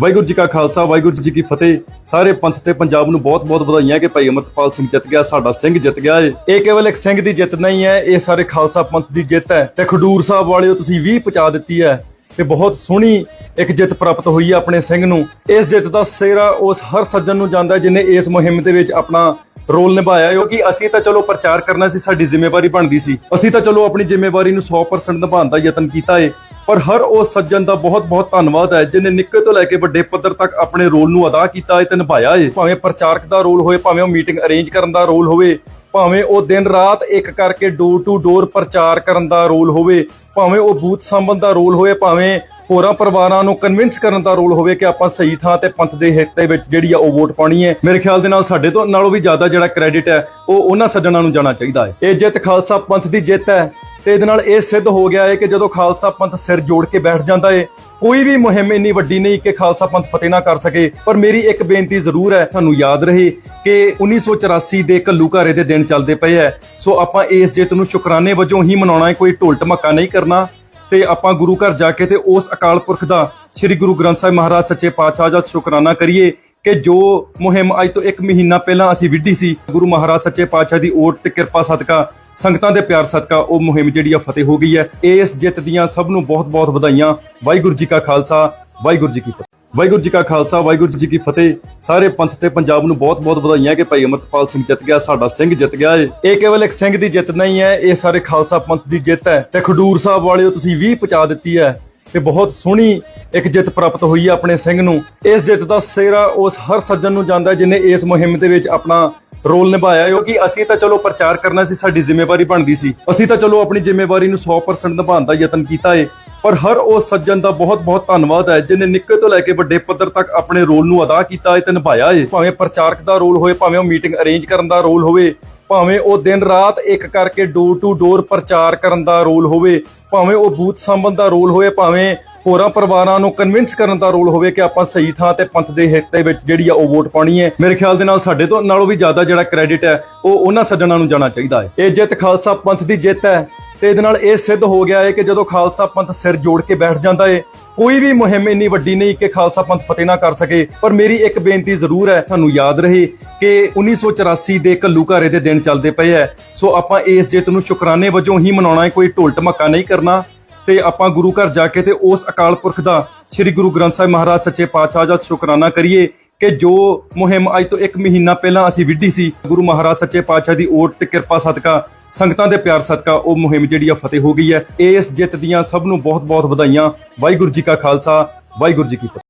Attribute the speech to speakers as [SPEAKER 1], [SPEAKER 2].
[SPEAKER 1] ਵਾਹਿਗੁਰੂ ਜੀ ਕਾ ਖਾਲਸਾ, ਵਾਹਿਗੁਰੂ ਜੀ ਕੀ ਫਤਿਹ। ਸਾਰੇ ਪੰਥ ਤੇ ਪੰਜਾਬ ਨੂੰ ਬਹੁਤ-ਬਹੁਤ ਵਧਾਈਆਂ ਕਿ ਭਾਈ ਅਮਰਤਪਾਲ ਸਿੰਘ ਜਿੱਤ ਗਿਆ, ਸਾਡਾ ਸਿੰਘ ਜਿੱਤ ਗਿਆ ਏ। ਇਹ ਕੇਵਲ ਇੱਕ ਸਿੰਘ ਦੀ ਜਿੱਤ ਨਹੀਂ ਹੈ, ਇਹ ਸਾਰੇ ਖਾਲਸਾ ਪੰਥ ਦੀ ਜਿੱਤ ਹੈ। ਤੇ ਖਡੂਰ ਸਾਹਿਬ ਵਾਲਿਓ, ਤੁਸੀਂ 20 ਪਹੁੰਚਾ ਦਿੱਤੀ ਹੈ ਤੇ ਬਹੁਤ ਸੋਹਣੀ ਇੱਕ ਜਿੱਤ ਪ੍ਰਾਪਤ ਹੋਈ ਹੈ ਆਪਣੇ ਸਿੰਘ ਨੂੰ। ਇਸ ਜਿੱਤ ਦਾ ਸਿਹਰਾ ਉਸ ਹਰ ਸੱਜਣ ਨੂੰ ਜਾਂਦਾ ਹੈ ਜਿਨੇ ਇਸ ਮੁਹਿੰਮ ਦੇ ਵਿੱਚ ਆਪਣਾ ਰੋਲ ਨਿਭਾਇਆ। ਕਿਉਂਕਿ ਅਸੀਂ ਤਾਂ ਚਲੋ ਪ੍ਰਚਾਰ ਕਰਨਾ ਸੀ, ਸਾਡੀ ਜ਼ਿੰਮੇਵਾਰੀ ਬਣਦੀ ਸੀ। ਅਸੀਂ ਤਾਂ ਚਲੋ ਆਪਣੀ ਜ਼ਿੰਮੇਵਾਰੀ ਨੂੰ 100% ਨਿਭਾਉਣ ਦਾ ਯਤਨ ਕੀਤਾ ਏ। ਪਰ ਹਰ ਉਸ ਸੱਜਣ ਦਾ ਬਹੁਤ-ਬਹੁਤ ਧੰਨਵਾਦ ਹੈ ਜਿਨੇ ਨਿੱਕੇ ਤੋਂ ਲੈ ਕੇ ਵੱਡੇ ਪੱਧਰ ਤੱਕ ਆਪਣੇ ਰੋਲ ਨੂੰ ਅਦਾ ਕੀਤਾ ਹੈ ਤੇ ਨਿਭਾਇਆ ਹੈ। ਭਾਵੇਂ ਪ੍ਰਚਾਰਕ ਦਾ ਰੋਲ ਹੋਵੇ, ਭਾਵੇਂ ਉਹ ਮੀਟਿੰਗ ਅਰੇਂਜ ਕਰਨ ਦਾ ਰੋਲ ਹੋਵੇ, ਭਾਵੇਂ ਉਹ ਦਿਨ ਰਾਤ ਇੱਕ ਕਰਕੇ ਡੋਰ ਟੂ ਡੋਰ ਪ੍ਰਚਾਰ ਕਰਨ ਦਾ ਰੋਲ ਹੋਵੇ, ਭਾਵੇਂ ਉਹ ਬੂਥ ਸੰਬੰਧ ਦਾ ਰੋਲ ਹੋਵੇ, ਭਾਵੇਂ ਹੋਰਾਂ ਪਰਿਵਾਰਾਂ ਨੂੰ ਕਨਵਿੰਸ ਕਰਨ ਦਾ ਰੋਲ ਹੋਵੇ ਕਿ ਆਪਾਂ ਸਹੀ ਥਾਂ ਤੇ ਪੰਥ ਦੇ ਹਿੱਤ ਦੇ ਵਿੱਚ ਜਿਹੜੀ ਆ ਉਹ ਵੋਟ ਪਾਣੀ ਹੈ। ਮੇਰੇ ਖਿਆਲ ਦੇ ਨਾਲ ਸਾਡੇ ਤੋਂ ਨਾਲੋਂ ਵੀ ਜ਼ਿਆਦਾ ਜਿਹੜਾ ਕ੍ਰੈਡਿਟ ਹੈ, ਉਹ ਉਹਨਾਂ ਸੱਜਣਾਂ ਨੂੰ ਜਾਣਾ ਚਾਹੀਦਾ ਹੈ। ਇਹ ਜਿੱਤ ਖਾਲਸਾ ਪੰਥ ਦੀ ਜਿੱਤ ਹੈ। ਤੇ ਇਹਦੇ ਨਾਲ ਇਹ ਸਿੱਧ ਹੋ ਗਿਆ ਹੈ ਕਿ ਜਦੋਂ ਖਾਲਸਾ ਪੰਥ ਸਿਰ ਜੋੜ ਕੇ ਬੈਠ ਜਾਂਦਾ ਹੈ ਕੋਈ ਵੀ ਮੁਹਿੰਮ ਇੰਨੀ ਵੱਡੀ ਨਹੀਂ ਕਿ ਖਾਲਸਾ ਪੰਥ ਫਤਿਹ ਨਾ ਕਰ ਸਕੇ। ਪਰ ਮੇਰੀ ਇੱਕ ਬੇਨਤੀ ਜ਼ਰੂਰ ਹੈ, ਸਾਨੂੰ ਯਾਦ ਰਹੇ ਕਿ 1984 ਦੇ ਕੱਲੂ ਘਾਰੇ ਦੇ ਦਿਨ ਚੱਲਦੇ ਪਏ ਐ। ਸੋ ਆਪਾਂ ਇਸ ਜਿੱਤ ਨੂੰ ਸ਼ੁਕਰਾਨੇ ਵਜੋਂ ਹੀ ਮਨਾਉਣਾ ਹੈ ਕੋਈ ਢੋਲ ਢਮੱਕਾ ਨਹੀਂ ਕਰਨਾ। ਤੇ ਆਪਾਂ ਗੁਰੂ ਘਰ ਜਾ ਕੇ ਤੇ ਉਸ ਅਕਾਲ ਪੁਰਖ ਦਾ ਸ੍ਰੀ ਗੁਰੂ ਗ੍ਰੰਥ ਸਾਹਿਬ ਮਹਾਰਾਜ ਸੱਚੇ ਪਾਤਸ਼ਾਹ ਦਾ ਸ਼ੁਕਰਾਨਾ ਕਰੀਏ ਕਿ ਜੋ ਮੁਹਿੰਮ ਅੱਜ ਤੋਂ 1 ਮਹੀਨਾ ਪਹਿਲਾਂ ਅਸੀਂ ਵਿੱਢੀ ਸੀ, ਗੁਰੂ ਮਹਾਰਾਜ ਸੱਚੇ ਪਾਤਸ਼ਾਹ ਦੀ ਓਟ ਤੇ ਕਿਰਪਾ ਸਦਕਾ, ਸੰਗਤਾਂ ਦੇ ਪਿਆਰ ਸਦਕਾ ਉਹ ਮੁਹਿੰਮ ਜਿਹੜੀ ਆ ਫਤਿਹ ਹੋ ਗਈ ਹੈ। ਇਸ ਜਿੱਤ ਦੀਆਂ ਸਭ ਨੂੰ ਬਹੁਤ-ਬਹੁਤ ਵਧਾਈਆਂ। ਵਾਹਿਗੁਰੂ ਜੀ ਕਾ ਖਾਲਸਾ, ਵਾਹਿਗੁਰੂ ਜੀ ਕੀ ਫਤਿਹ। ਵਾਹਿਗੁਰੂ ਜੀ ਕਾ ਖਾਲਸਾ, ਵਾਹਿਗੁਰੂ ਜੀ ਕੀ ਫਤਿਹ। ਸਾਰੇ ਪੰਥ ਤੇ ਪੰਜਾਬ ਨੂੰ ਬਹੁਤ-ਬਹੁਤ ਵਧਾਈਆਂ ਕਿ ਭਾਈ ਅਮਰਤਪਾਲ ਸਿੰਘ ਜਿੱਤ ਗਿਆ, ਸਾਡਾ ਸਿੰਘ ਜਿੱਤ ਗਿਆ ਏ। ਇਹ ਕੇਵਲ ਇੱਕ ਸਿੰਘ ਦੀ ਜਿੱਤ ਨਹੀਂ ਹੈ, ਇਹ ਸਾਰੇ ਖਾਲਸਾ ਪੰਥ ਦੀ ਜਿੱਤ ਹੈ। ਤੇ ਖਡੂਰ ਸਾਹਿਬ ਵਾਲਿਓ, ਤੁਸੀਂ 20 ਪਹੁੰਚਾ ਦਿੱਤੀ ਹੈ। ਤੇ ਬਹੁਤ ਸੋਹਣੀ ਇੱਕ ਜਿੱਤ ਪ੍ਰਾਪਤ ਹੋਈ ਹੈ ਆਪਣੇ ਸਿੰਘ ਨੂੰ। ਇਸ ਜਿੱਤ ਦਾ ਸਿਹਰਾ ਉਸ ਹਰ ਸੱਜਣ ਨੂੰ ਜਾਂਦਾ ਜਿਨੇ ਇਸ ਮੁਹਿੰਮ ਦੇ ਵਿੱਚ ਆਪਣਾ ਰੋਲ ਨਿਭਾਇਆ। ਕਿਉਂਕਿ ਅਸੀਂ ਤਾਂ ਚਲੋ ਪ੍ਰਚਾਰ ਕਰਨਾ ਸੀ, ਸਾਡੀ ਜ਼ਿੰਮੇਵਾਰੀ ਬਣਦੀ ਸੀ। ਅਸੀਂ ਤਾਂ ਚਲੋ ਆਪਣੀ ਜ਼ਿੰਮੇਵਾਰੀ ਨੂੰ 100% ਨਿਭਾਉਣ ਦਾ ਯਤਨ ਕੀਤਾ ਏ। ਪਰ ਹਰ ਉਸ ਸੱਜਣ ਦਾ ਬਹੁਤ-ਬਹੁਤ ਧੰਨਵਾਦ ਹੈ, ਜਿਨੇ ਨਿੱਕੇ ਤੋਂ ਲੈ ਕੇ ਵੱਡੇ ਪੱਧਰ ਤੱਕ ਆਪਣੇ ਰੋਲ ਨੂੰ ਅਦਾ ਕੀਤਾ ਏ ਤੇ ਨਿਭਾਇਆ ਏ। ਭਾਵੇਂ ਪ੍ਰਚਾਰਕ ਦਾ ਰੋਲ ਹੋਵੇ ਭਾਵੇਂ ਉਹ ਮੀਟਿੰਗ ਅਰੇਂਜ ਕਰਨ ਦਾ ਰੋਲ ਹੋਵੇ ਭਾਵੇਂ ਉਹ ਦਿਨ ਰਾਤ ਇੱਕ ਕਰਕੇ ਡੋਰ ਟੂ ਡੋਰ ਪ੍ਰਚਾਰ ਕਰਨ ਦਾ ਰੋਲ ਹੋਵੇ, ਭਾਵੇਂ ਉਹ ਬੂਥ ਸੰਬੰਧ ਦਾ ਰੋਲ ਹੋਵੇ, ਭਾਵੇਂ ਹੋਰਾਂ ਪਰਿਵਾਰਾਂ ਨੂੰ ਕਨਵਿੰਸ ਕਰਨ ਦਾ ਰੋਲ ਹੋਵੇ ਕਿ ਆਪਾਂ ਸਹੀ ਥਾਂ ਤੇ ਪੰਥ ਦੇ ਹਿੱਤ ਦੇ ਵਿੱਚ ਜਿਹੜੀ ਆ ਉਹ ਵੋਟ ਪਾਣੀ ਹੈ। ਮੇਰੇ ਖਿਆਲ ਦੇ ਨਾਲ ਸਾਡੇ ਤੋਂ ਨਾਲੋਂ ਵੀ ਜ਼ਿਆਦਾ ਜਿਹੜਾ ਕ੍ਰੈਡਿਟ ਹੈ, ਉਹ ਉਹਨਾਂ ਸੱਜਣਾਂ ਨੂੰ ਜਾਣਾ ਚਾਹੀਦਾ ਹੈ। ਇਹ ਜਿੱਤ ਖਾਲਸਾ ਪੰਥ ਦੀ ਜਿੱਤ ਹੈ ਤੇ ਇਹਦੇ ਨਾਲ ਇਹ ਸਿੱਧ ਹੋ ਗਿਆ ਹੈ ਕਿ ਜਦੋਂ ਖਾਲਸਾ ਪੰਥ ਸਿਰ ਜੋੜ ਕੇ ਬੈਠ ਜਾਂਦਾ ਹੈ ਕੋਈ ਵੀ ਮੁਹਿੰਮ ਇੰਨੀ ਵੱਡੀ ਨਹੀਂ ਕਿ ਖਾਲਸਾ ਪੰਥ ਫਤਿਹ ਨਾ ਕਰ ਸਕੇ, ਪਰ ਮੇਰੀ ਇੱਕ ਬੇਨਤੀ ਜ਼ਰੂਰ ਹੈ, ਸਾਨੂੰ ਯਾਦ ਰਹੇ ਕਿ 1984 ਦੇ ਕੱਲੂ ਘਾਰੇ ਦੇ ਦਿਨ ਚੱਲਦੇ ਪਏ ਐ ਸੋ ਆਪਾਂ ਇਸ ਜਿੱਤ ਨੂੰ ਸ਼ੁਕਰਾਨੇ ਵਜੋਂ ਹੀ ਮਨਾਉਣਾ ਹੈ, ਕੋਈ ਢੋਲ ਢਮੱਕਾ ਨਹੀਂ ਕਰਨਾ। ਤੇ ਆਪਾਂ ਗੁਰੂ ਘਰ ਜਾ ਕੇ ਤੇ ਉਸ ਅਕਾਲ ਪੁਰਖ ਦਾ ਸ੍ਰੀ ਗੁਰੂ ਗ੍ਰੰਥ ਸਾਹਿਬ ਮਹਾਰਾਜ ਸੱਚੇ ਪਾਤਸ਼ਾਹ ਦਾ ਸ਼ੁਕਰਾਨਾ ਕਰੀਏ ਕਿ ਜੋ ਮੁਹਿੰਮ ਅੱਜ ਤੋਂ 1 ਮਹੀਨਾ ਪਹਿਲਾਂ ਅਸੀਂ ਵਿੱਢੀ ਸੀ, ਗੁਰੂ ਮਹਾਰਾਜ ਸੱਚੇ ਪਾਤਸ਼ਾਹ ਦੀ ਓਟ ਤੇ ਕਿਰਪਾ ਸਦਕਾ, ਸੰਗਤਾਂ ਦੇ ਪਿਆਰ ਸਦਕਾ, ਉਹ ਮੁਹਿੰਮ ਜਿਹੜੀ ਆ ਫਤਿਹ ਹੋ ਗਈ ਹੈ। ਇਸ ਜਿੱਤ ਦੀਆਂ ਸਭ ਨੂੰ ਬਹੁਤ-ਬਹੁਤ ਵਧਾਈਆਂ। ਵਾਹਿਗੁਰੂ ਜੀ ਕਾ ਖਾਲਸਾ, ਵਾਹਿਗੁਰੂ ਜੀ ਕੀ ਫਤਿਹ।